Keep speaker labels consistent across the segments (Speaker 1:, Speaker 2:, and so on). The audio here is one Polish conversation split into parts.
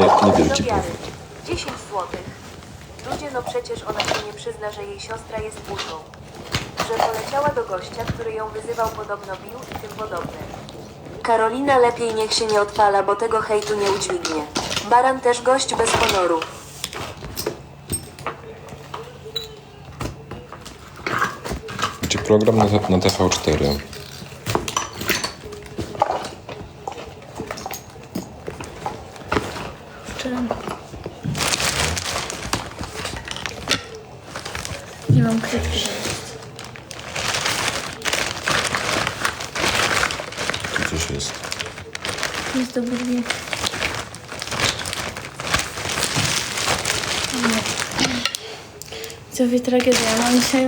Speaker 1: Nie, niewielki profit.
Speaker 2: 10 złotych. Ludzie, no przecież ona się nie przyzna, że jej siostra jest burzą. Że poleciała do gościa, który ją wyzywał, podobno bił i tym podobne. Karolina lepiej niech się nie odpala, bo tego hejtu nie udźwignie. Baran też gość bez honoru.
Speaker 1: Gdzie program na, na TV4?
Speaker 3: Wczoraj. Nie mam kredki.
Speaker 1: Tu coś jest.
Speaker 3: Jest do budki. Widzowie, tragedia. Mam dzisiaj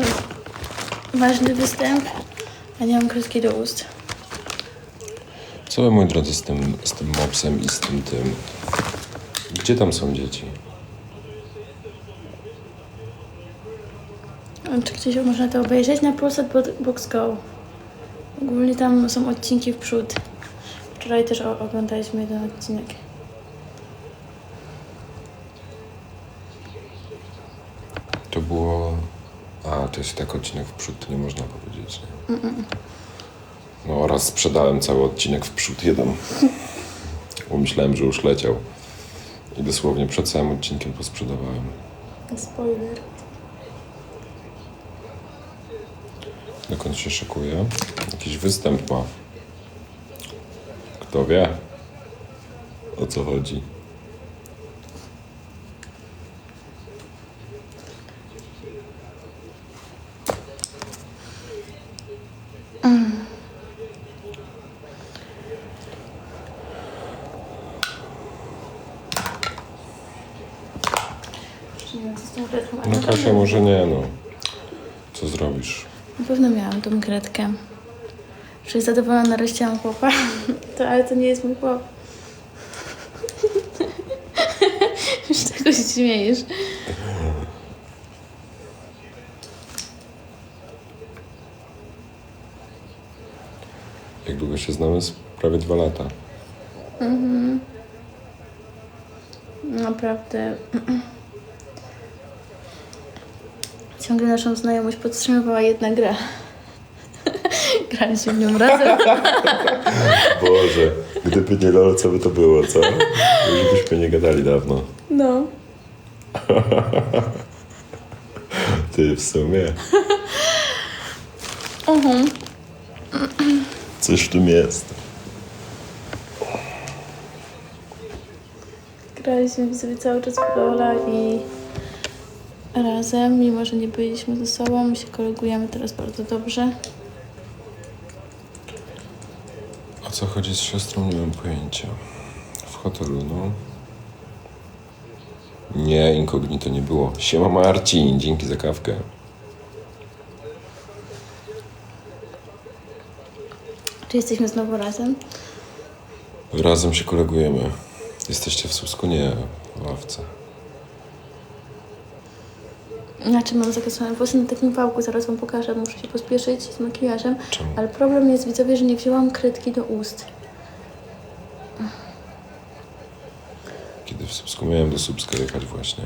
Speaker 3: ważny występ, a nie mam kredki do ust.
Speaker 1: Co wy, moi drodzy, z tym, z tym mopsem i z tym tym? Gdzie tam są dzieci?
Speaker 3: A Czy gdzieś można to obejrzeć? Na Polsat Bo- Box Go. Ogólnie tam są odcinki w przód. Wczoraj też oglądaliśmy jeden odcinek.
Speaker 1: To było... A, to jest tak odcinek w przód, to nie można powiedzieć. Nie? No oraz sprzedałem cały odcinek w przód jeden. Bo myślałem, że już leciał. I dosłownie przed całym odcinkiem posprzedawałem.
Speaker 3: Spoiler.
Speaker 1: Dokąd się szykuje? Jakiś występ ma. Kto wie? O co chodzi?
Speaker 3: Nie wiem, co z tą pewno-
Speaker 1: może nie no. Co zrobisz?
Speaker 3: Na pewno miałam tą kredkę. Czy jest zadowolona nareszcie mam chłopa? To, ale to nie jest mój chłop. Już tego się śmiejesz.
Speaker 1: Jak długo się znamy? Prawie dwa lata.
Speaker 3: Naprawdę. Ciągle naszą znajomość podtrzymywała jedna gra. Graliśmy w nią razem.
Speaker 1: Boże, gdyby nie LOL, co by to było, co? Już byśmy nie gadali dawno.
Speaker 3: No.
Speaker 1: Ty w sumie.
Speaker 3: Mhm.
Speaker 1: Coś w tym jest.
Speaker 3: Graliśmy sobie cały czas w Lola i razem, mimo że nie byliśmy ze sobą, my się kolegujemy teraz bardzo dobrze.
Speaker 1: O co chodzi z siostrą, nie mam pojęcia. W hotelu, no. Nie, inkognito nie było. Siema Marcin, dzięki za kawkę.
Speaker 3: Czy jesteśmy znowu razem?
Speaker 1: Razem się kolegujemy. Jesteście w Słupsku? Nie, w ławce.
Speaker 3: Znaczy mam zakresowane włosy na takim wałku, zaraz wam pokażę, muszę się pospieszyć z makijażem.
Speaker 1: Czemu?
Speaker 3: Ale problem jest widzowie, że nie wzięłam kredki do ust.
Speaker 1: Kiedy w Słupsku miałem do Słupska jechać właśnie.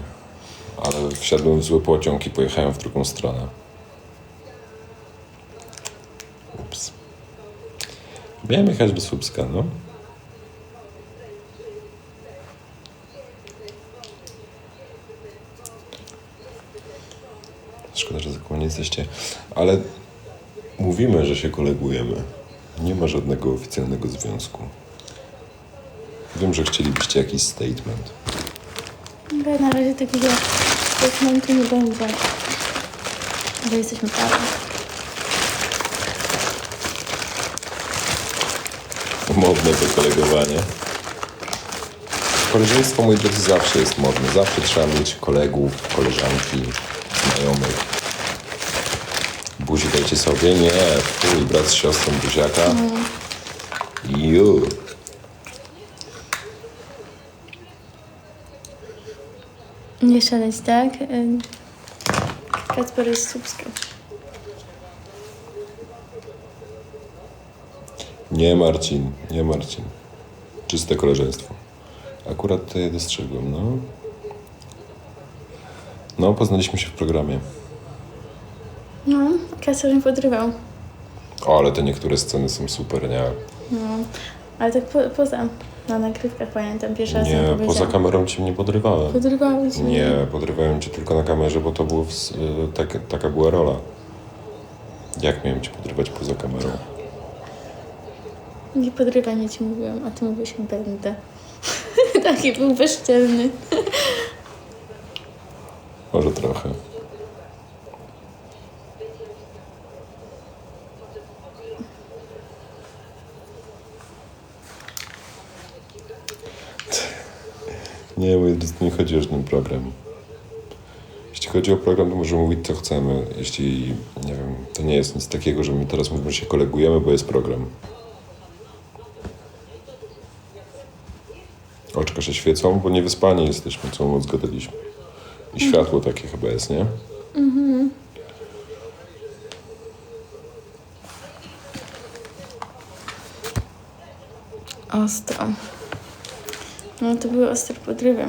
Speaker 1: Ale wsiadłem w zły pociąg i pojechałem w drugą stronę. Ups. Miałem jechać do Słupska, no. Jesteście. Ale mówimy, że się kolegujemy. Nie ma żadnego oficjalnego związku. Wiem, że chcielibyście jakiś statement.
Speaker 3: Ale na razie takiego statementu nie będzie. Ale jesteśmy parą.
Speaker 1: Modne to kolegowanie. Koleżeństwo, moi drodzy, zawsze jest modne. Zawsze trzeba mieć kolegów, koleżanki, znajomych. Buzi dajcie sobie? Nie. Twój brat z siostrą buziaka. Ju.
Speaker 3: Nie szaleć, tak? Ym, Kacper jest subską.
Speaker 1: Nie, Marcin. Nie, Marcin. Czyste koleżeństwo. Akurat to je dostrzegłem, no. No, poznaliśmy się w programie.
Speaker 3: No, mnie podrywał.
Speaker 1: O, ale te niektóre sceny są super, nie?
Speaker 3: No, ale tak po, poza, na nagrywkach pamiętam, pierwszy raz
Speaker 1: Nie, poza kamerą cię nie podrywałem.
Speaker 3: Podrywały cię.
Speaker 1: Nie, podrywałem cię tylko na kamerze, bo to było w, y, tak, taka była rola. Jak miałem cię podrywać poza kamerą?
Speaker 3: Nie podrywaj mnie ci mówiłam, a ty mówisz będę. Taki był bezczelny.
Speaker 1: Może trochę. Nie, bo to nie chodzi o żaden program. Jeśli chodzi o program, to możemy mówić co chcemy. Jeśli, nie wiem, to nie jest nic takiego, że my teraz mówimy, że się kolegujemy, bo jest program. Oczka się świecą, bo niewyspani jesteśmy, całą noc gadaliśmy. I światło takie chyba jest, nie?
Speaker 3: Ostro. No to były ostre podrywy.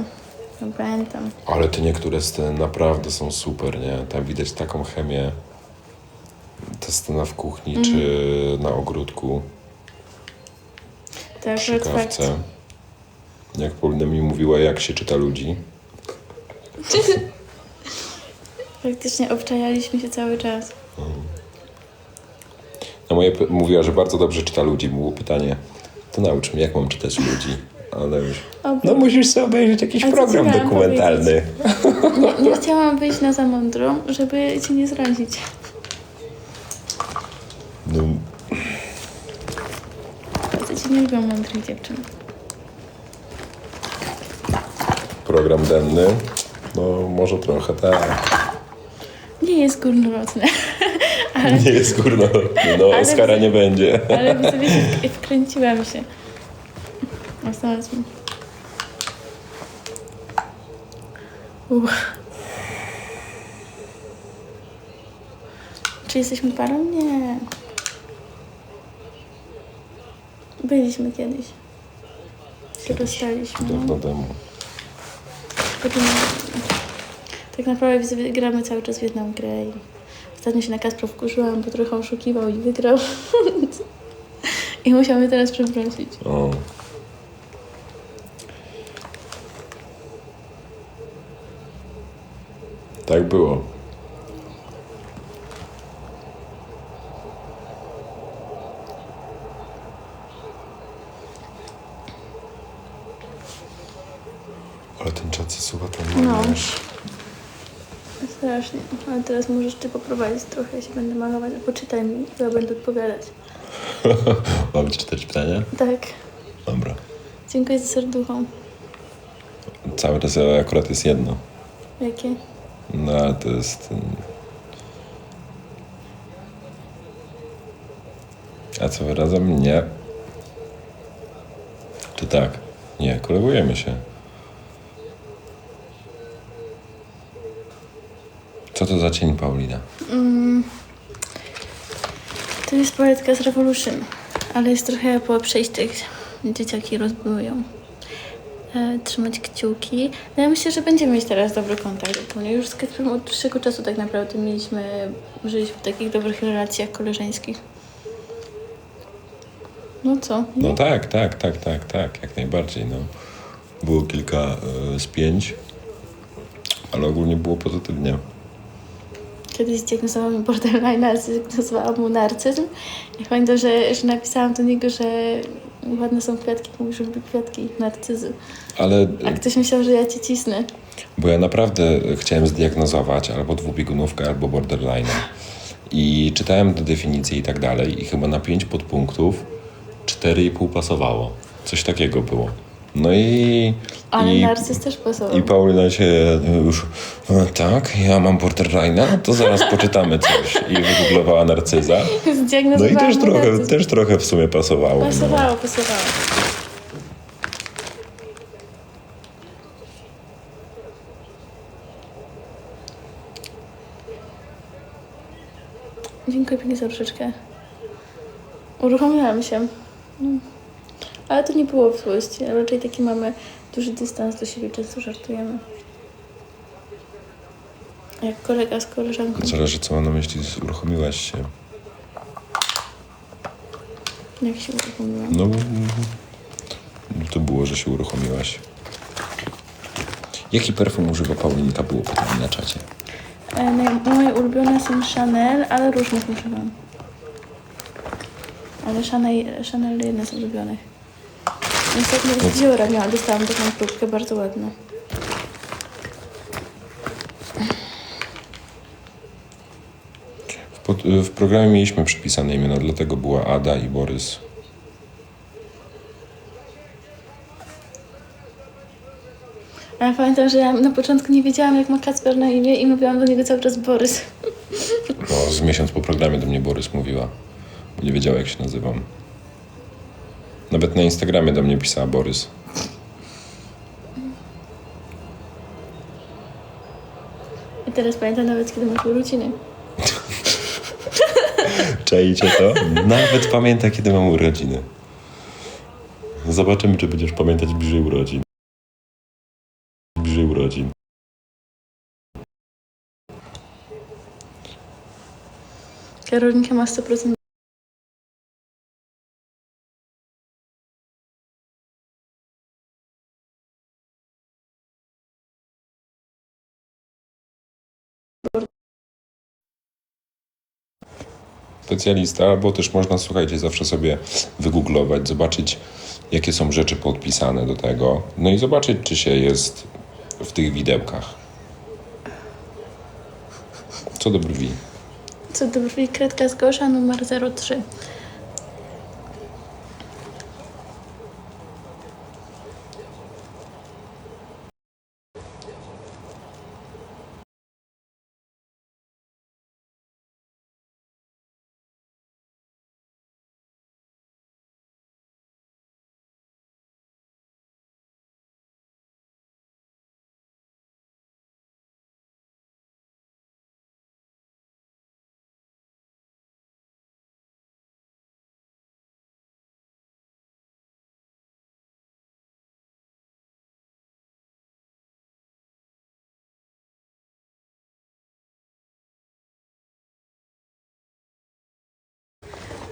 Speaker 3: No, pamiętam.
Speaker 1: Ale te niektóre sceny naprawdę są super, nie? Tam widać taką chemię. Ta scena w kuchni czy na ogródku
Speaker 3: To
Speaker 1: przy
Speaker 3: fakt.
Speaker 1: kawce. Jak Paulina mi mówiła, jak się czyta ludzi.
Speaker 3: Faktycznie obczajaliśmy się cały czas.
Speaker 1: Na moje mówiła, że bardzo dobrze czyta ludzi. Było pytanie, to naucz mnie, jak mam czytać ludzi. Ale już... No musisz sobie obejrzeć jakiś
Speaker 3: A co
Speaker 1: program
Speaker 3: ci miałam
Speaker 1: dokumentalny.
Speaker 3: Nie, nie chciałam wyjść na za mądrą, żeby cię nie zrazić.
Speaker 1: No,
Speaker 3: Faceci nie lubią mądrych dziewczyn.
Speaker 1: program denny. No może trochę tak.
Speaker 3: Nie jest górnolotne,
Speaker 1: Nie jest górnolotny. No Oscara nie będzie.
Speaker 3: ale sobie się wkręciłam się. Znalazłam. Czy jesteśmy parą? Nie. Byliśmy kiedyś. Się rozstaliśmy.
Speaker 1: Dawno
Speaker 3: No.
Speaker 1: temu.
Speaker 3: Potem, tak naprawdę sobie gramy cały czas w jedną grę i ostatnio się na Kaspro wkurzyłam, bo trochę oszukiwał i wygrał. I musiałam teraz przeprosić.
Speaker 1: O. Tak było. Ale ten czas zasuwa tam
Speaker 3: No.
Speaker 1: wiesz.
Speaker 3: Strasznie. Ale teraz możesz ty poprowadzić trochę, ja się będę malować, a poczytaj mi, ja będę odpowiadać.
Speaker 1: Mam czytać pytania?
Speaker 3: Tak.
Speaker 1: Dobra.
Speaker 3: Dziękuję za serducho.
Speaker 1: Cały czas akurat jest jedno.
Speaker 3: Jakie?
Speaker 1: No ale to jest... mm. A co wy razem? Nie. Czy tak? Nie, kolegujemy się. Co to za cień, Paulina?
Speaker 3: To jest poetka z Revolution, ale jest trochę po przejściach. Dzieciaki rozbyłują. E, trzymać kciuki. No ja myślę, że będziemy mieć teraz dobry kontakt. To już z Kacprem od dłuższego czasu tak naprawdę mieliśmy, żyliśmy w takich dobrych relacjach koleżeńskich. No co?
Speaker 1: No tak, tak, tak, tak, tak, jak najbardziej. No. Było kilka y, spięć, ale ogólnie było pozytywnie.
Speaker 3: Kiedyś zdiagnozował mi borderline'a, zdiagnozowałam mu narcyzm. I pamiętam, że, że napisałam do niego, że ładne są kwiatki, mówi, że lubi kwiatki, narcyzy.
Speaker 1: Ale
Speaker 3: A ktoś myślał, że ja cię cisnę.
Speaker 1: Bo ja naprawdę chciałem zdiagnozować albo dwubiegunówkę, albo borderline. I czytałem te definicje i tak dalej, i chyba na pięć podpunktów 4,5 pasowało. Coś takiego było. No i.
Speaker 3: Ale
Speaker 1: i,
Speaker 3: narcyz też pasował.
Speaker 1: I Paulina się już. "E, Tak, ja mam borderline'a, to zaraz poczytamy coś. I wygooglowała narcyza. No i też trochę, też trochę w sumie pasowało. No.
Speaker 3: Pasowało, pasowało. Dziękuję pięknie za troszeczkę. Uruchomiłam się. Mm. Ale to nie było w złości, a raczej takie mamy duży dystans do siebie, często żartujemy. Jak kolega z koleżanką.
Speaker 1: Zależy, co ma na myśli, uruchomiłaś się.
Speaker 3: Jak się uruchomiłam.
Speaker 1: No, no to było, że się uruchomiłaś. Jaki perfum używa Paulinika? Było pytanie na czacie.
Speaker 3: E, naj- moje ulubione są Chanel, ale różnych używam. Ale Chanel, Chanel jedna z ulubionych. Ostatnio z Diora miałam, dostałam taką próbkę bardzo ładną.
Speaker 1: W, pod, w programie mieliśmy przypisane imiona, dlatego była Ada i Borys.
Speaker 3: Ja pamiętam, że ja na początku nie wiedziałam, jak ma Kacper na imię i mówiłam do niego cały czas Borys.
Speaker 1: No, z miesiąc po programie do mnie Borys mówiła. Nie wiedziała, jak się nazywam. Nawet na Instagramie do mnie pisała Borys.
Speaker 3: I teraz pamiętam nawet, kiedy masz urodziny.
Speaker 1: Czajcie to? Nawet pamięta, kiedy mam urodziny. Zobaczymy, czy będziesz pamiętać bliżej urodzin. Bliżej urodzin.
Speaker 3: Karolinka ma 100%
Speaker 1: specjalista, albo też można, słuchajcie, zawsze sobie wygooglować, zobaczyć, jakie są rzeczy podpisane do tego, no i zobaczyć, czy się jest w tych widełkach. Co do brwi.
Speaker 3: Co do brwi, kredka z Gosza numer 03.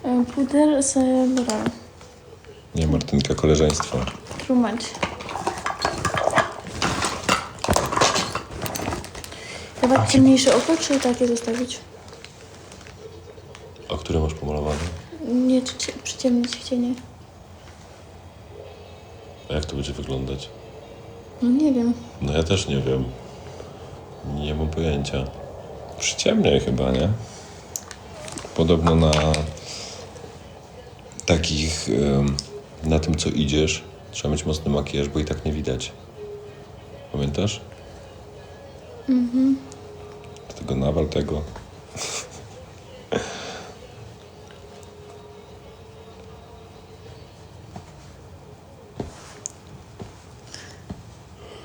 Speaker 3: Puder L'Oreal.
Speaker 1: Nie, Martynka, koleżeństwo.
Speaker 3: Trumać. Chyba ciemniejsze oko, czy takie zostawić?
Speaker 1: A które masz pomalowane?
Speaker 3: Nie, czy cie- przyciemnić cienie?
Speaker 1: A jak to będzie wyglądać?
Speaker 3: No nie wiem.
Speaker 1: No ja też nie wiem. Nie mam pojęcia. Przyciemniaj chyba, nie? Podobno na takich, na tym co idziesz, trzeba mieć mocny makijaż, bo i tak nie widać. Pamiętasz? Mhm. Dlatego nawal tego.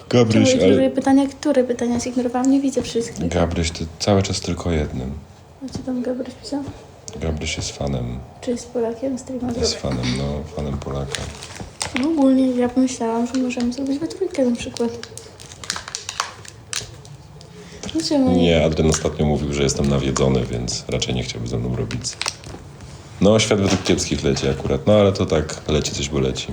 Speaker 1: Gabryś,
Speaker 3: Czemu
Speaker 1: ale...
Speaker 3: ignoruję pytania? Które pytania zignorowałam? Nie widzę wszystkich.
Speaker 1: Gabryś, ty cały czas tylko jednym.
Speaker 3: A co tam Gabryś pisał?
Speaker 1: Gabryś jest fanem.
Speaker 3: Czy jest Polakiem? Streama
Speaker 1: Jest fanem, no, fanem Polaka.
Speaker 3: No ogólnie ja pomyślałam, że możemy zrobić we trójkę na przykład. Dlaczego nie?
Speaker 1: Nie, Adrian ostatnio mówił, że jestem nawiedzony, więc raczej nie chciałby ze mną robić. No, świat według kiepskich leci akurat, no ale to tak, leci coś, bo leci.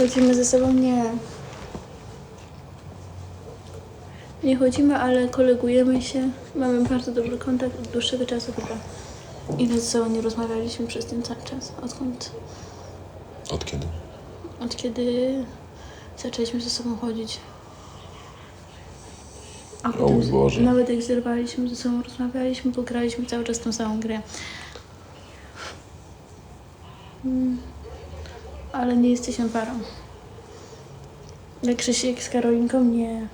Speaker 3: Chodzimy ze sobą? Nie. Nie chodzimy, ale kolegujemy się. Mamy bardzo dobry kontakt od dłuższego czasu chyba. Ile ze sobą nie rozmawialiśmy przez ten cały czas. Odkąd?
Speaker 1: Od kiedy?
Speaker 3: Od kiedy zaczęliśmy ze sobą chodzić. A
Speaker 1: O
Speaker 3: potem
Speaker 1: mój Boże.
Speaker 3: Nawet jak zerwaliśmy, ze sobą rozmawialiśmy, bo graliśmy cały czas tą samą grę. Mm. Ale nie jesteśmy parą. Jak Krzysiek z Karolinką, nie.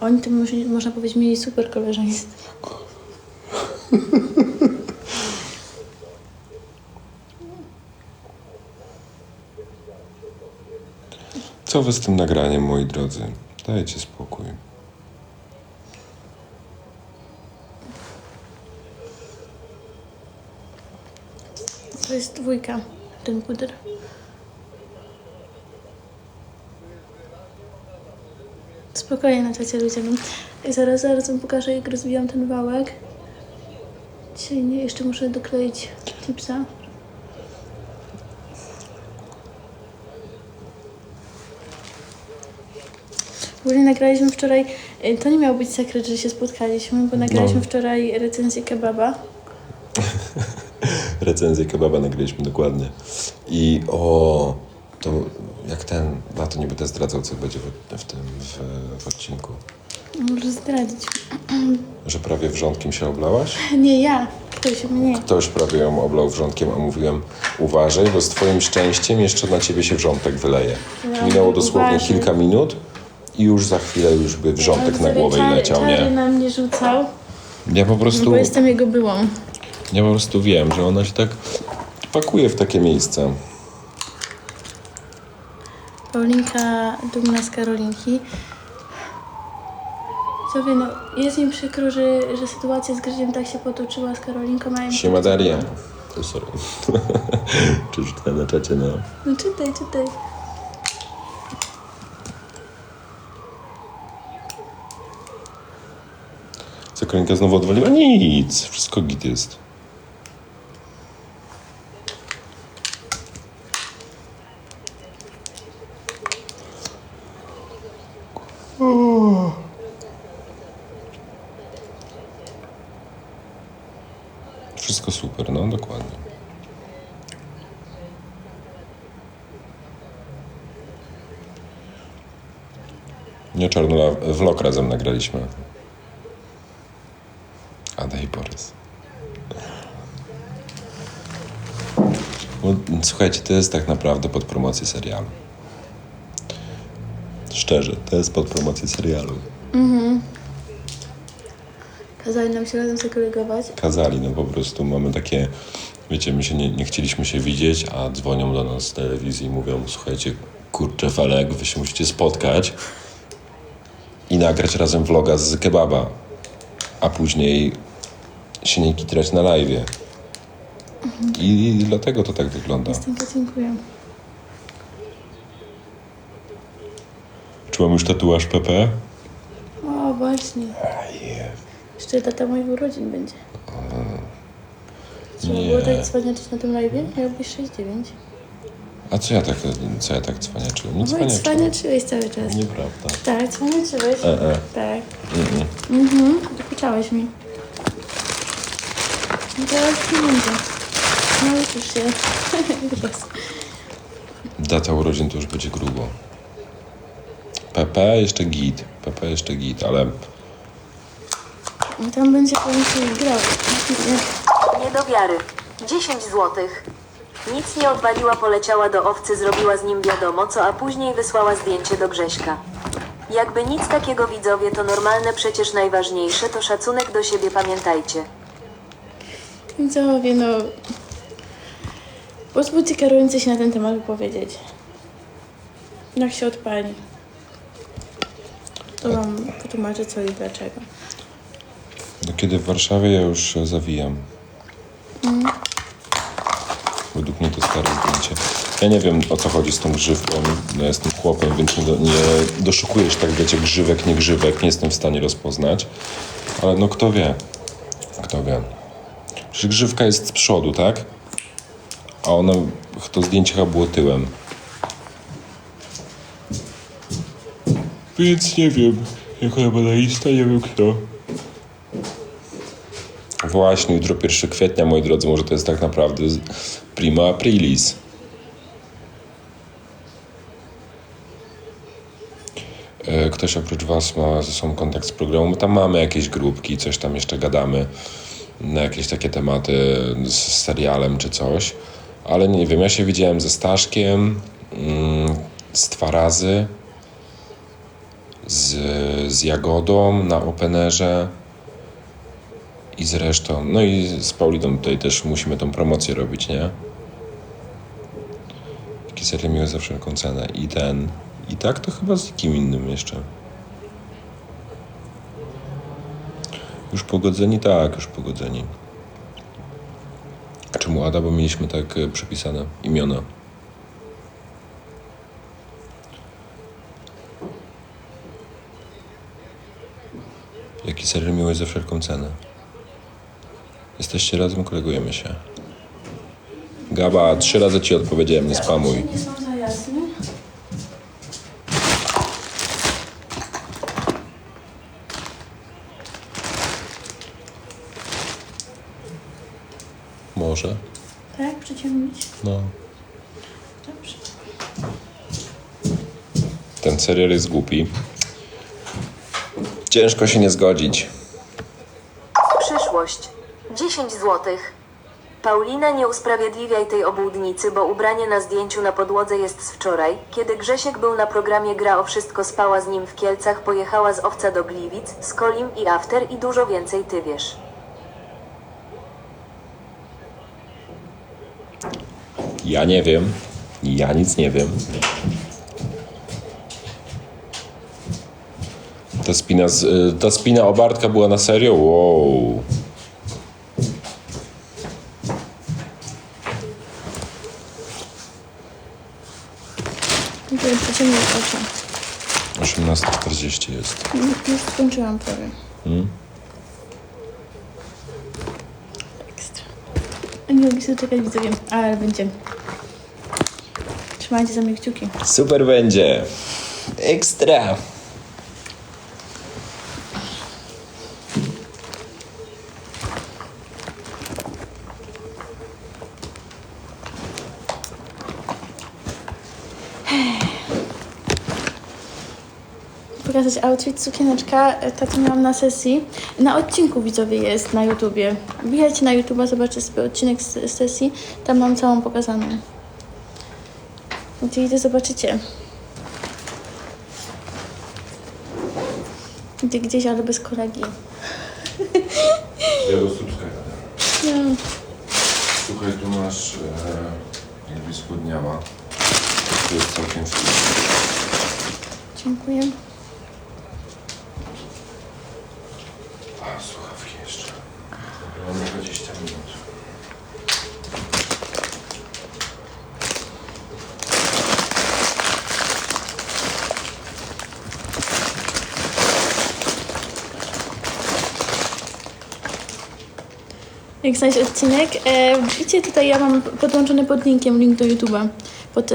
Speaker 3: Oni to może, można powiedzieć mieli super koleżeństwo.
Speaker 1: Co wy z tym nagraniem, moi drodzy? Dajcie spokój.
Speaker 3: To jest dwójka, ten puder. Spokojnie na czacie ludzie. No. I zaraz, zaraz wam pokażę, jak rozwijam ten wałek. Dzisiaj nie, jeszcze muszę dokleić tipsa. W ogóle nagraliśmy wczoraj, y, to nie miał być sekret, że się spotkaliśmy, bo nagraliśmy
Speaker 1: No.
Speaker 3: wczoraj recenzję kebaba.
Speaker 1: Recenzję kebaba nagraliśmy dokładnie. I o, to jak ten, na to nie będę zdradzał, co będzie w, w tym w, w odcinku.
Speaker 3: Może zdradzić.
Speaker 1: Że prawie wrzątkiem się oblałaś?
Speaker 3: Nie ja, ktoś mnie.
Speaker 1: Ktoś prawie ją oblał wrzątkiem, a mówiłem uważaj, bo z twoim szczęściem jeszcze na ciebie się wrzątek wyleje.
Speaker 3: No,
Speaker 1: Minęło dosłownie
Speaker 3: uważaj.
Speaker 1: kilka minut i już za chwilę już by wrzątek na głowę
Speaker 3: czary-
Speaker 1: leciał,
Speaker 3: czary
Speaker 1: nie?
Speaker 3: na mnie rzucał,
Speaker 1: Ja po prostu,
Speaker 3: bo jestem jego byłą.
Speaker 1: Ja po prostu wiem, że ona się tak pakuje w takie miejsca.
Speaker 3: Paulinka dumna z Karolinki. Co wie, no, jest mi przykro, że, że sytuacja z Grzegiem tak się potoczyła z Karolinką, a ja
Speaker 1: Siema Daria. O, sorry. Przeczytałem na czacie, no.
Speaker 3: No czytaj, czytaj.
Speaker 1: Co, Karolinka znowu odwaliła? Nic, wszystko git jest. Wszystko super, no dokładnie. Nie Czarnula, nagraliśmy. Ada i Borys. Bo, słuchajcie, to jest tak naprawdę pod promocję serialu. Szczerze, to jest pod promocję serialu.
Speaker 3: Kazali nam się razem zakolegować.
Speaker 1: Kazali, no po prostu mamy takie, wiecie, my się nie, nie chcieliśmy się widzieć, a dzwonią do nas z telewizji i mówią, słuchajcie, kurczę Felek, wy się musicie spotkać i nagrać razem vloga z kebaba, a później się nie kitrać na live. I dlatego to tak wygląda.
Speaker 3: Dziękuję, dziękuję.
Speaker 1: Czy mam już tatuaż PP?
Speaker 3: O, właśnie. Jeszcze data moich urodzin będzie. Trzeba
Speaker 1: Nie.
Speaker 3: było tak cwaniaczyć na tym live? Miałbyś 6-9.
Speaker 1: A co ja tak, co ja tak cwaniaczyłem? Nie
Speaker 3: No i
Speaker 1: cwaniaczyłem.
Speaker 3: cwaniaczyłeś cały czas.
Speaker 1: Nieprawda.
Speaker 3: Tak, cwaniaczyłeś.
Speaker 1: E, e.
Speaker 3: Tak. Mhm, dokuczałeś mi. No teraz nie będzie. No już się. Teraz.
Speaker 1: Data urodzin to już będzie grubo. PP jeszcze git. PP jeszcze git, ale
Speaker 3: No tam będzie powinien grał.
Speaker 2: Nie do wiary. 10 złotych. Nic nie odwaliła, poleciała do owcy, zrobiła z nim wiadomo co, a później wysłała zdjęcie do Grześka. Jakby nic takiego widzowie, to normalne, przecież najważniejsze to szacunek do siebie, pamiętajcie.
Speaker 3: Widzowie, no... Pozwólcie Karolince się na ten temat wypowiedzieć. Jak się odpali. To wam wytłumaczę co i dlaczego.
Speaker 1: no kiedy w Warszawie ja już zawijam. Według mnie to stare zdjęcie. Ja nie wiem o co chodzi z tą grzywką. No, ja jestem chłopem, więc nie, nie doszukuję się tak, wiecie, grzywek, nie grzywek. Nie jestem w stanie rozpoznać. Ale no kto wie. Kto wie. Przecież grzywka jest z przodu, tak? A ona, to zdjęcie chyba było tyłem. Więc nie wiem, jak ona ma na lista, nie wiem kto. Właśnie, jutro 1 kwietnia, moi drodzy, może to jest tak naprawdę prima aprilis. E, Ktoś oprócz Was ma ze sobą kontakt z programu. My tam mamy jakieś grupki, coś tam jeszcze gadamy na jakieś takie tematy z serialem czy coś. Ale nie wiem, ja się widziałem ze Staszkiem, mm, z dwa razy, z, z Jagodą na Openerze i z resztą. No i z Pauliną tutaj też musimy tą promocję robić, nie? Taki serial miły za wszelką cenę. I ten, I tak to chyba z nikim innym jeszcze. Już pogodzeni? Tak, już pogodzeni. A czemu Ada? Bo mieliśmy tak e, przypisane imiona. Jaki serial miłeś za wszelką cenę? Jesteście razem, kolegujemy się. Gaba, trzy razy ci odpowiedziałem, nie spamuj.
Speaker 3: Nie są za jasne.
Speaker 1: Może.
Speaker 3: Tak, przyciągnąć.
Speaker 1: No.
Speaker 3: Dobrze.
Speaker 1: Ten serial jest głupi. Ciężko się nie zgodzić.
Speaker 2: Przyszłość. 10 złotych. Paulina, nie usprawiedliwiaj tej obłudnicy, bo ubranie na zdjęciu na podłodze jest z wczoraj. Kiedy Grzesiek był na programie Gra o Wszystko spała z nim w Kielcach, pojechała z Owca do Gliwic, z Kolim i After i dużo więcej ty wiesz.
Speaker 1: Ja nie wiem. Ja nic nie wiem. Ta spina, z, y, ta spina obartka była na serio? Wow. 18.40 jest.
Speaker 3: Już skończyłam prawie. Ekstra. Nie mogę się doczekać widzowie, ale będzie. Trzymajcie za mnie kciuki.
Speaker 1: Super będzie. Ekstra.
Speaker 3: Pokazać outfit, sukieneczka. e, Tato miałam na sesji. Na odcinku widzowie jest na YouTubie. Wbijajcie na YouTuba, zobaczcie sobie odcinek z, sesji. Tam mam całą pokazaną. Gdzie idę, zobaczycie. Idę gdzieś, ale bez kolegi.
Speaker 1: Ja do subskryptora.
Speaker 3: No.
Speaker 1: Słuchaj, tu masz e, jakby spodniała. To jest całkiem.
Speaker 3: Dziękuję.
Speaker 1: A, słuchawki jeszcze. Mam 20 minut.
Speaker 3: Jak znaleźć odcinek, e, widzicie tutaj ja mam podłączony pod linkiem link do YouTube'a. Pod e,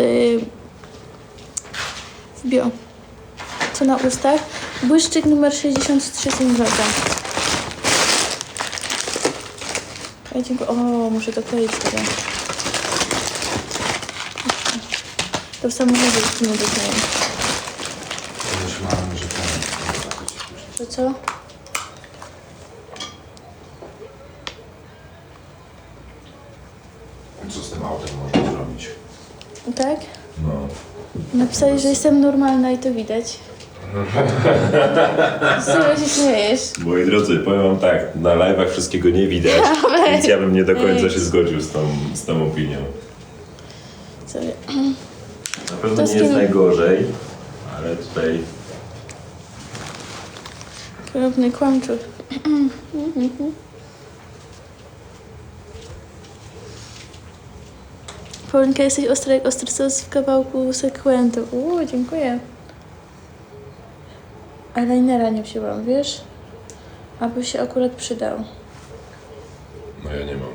Speaker 3: w bio. Co na ustach? Błyszczyk numer 63 Singlota. Ja dziękuję. O, muszę to kleić teraz. To w samochodzie nie doznaję. To co?
Speaker 1: Co z tym autem można zrobić?
Speaker 3: Tak?
Speaker 1: No.
Speaker 3: Napisali, że jestem normalna i to widać. Czego się śmiejesz?
Speaker 1: Moi drodzy, powiem wam tak, na live'ach wszystkiego nie widać, więc ja bym nie do końca się zgodził z tą, z tą opinią. Na pewno
Speaker 3: To
Speaker 1: nie jest najgorzej, ale tutaj
Speaker 3: Podobny kłamczuch. Paulinka, jesteś ostra jak ostry sos w kawałku sekwentu. Uuu, dziękuję. Eyelinera nie wzięłam, wiesz? Aby się akurat przydał.
Speaker 1: no ja nie mam.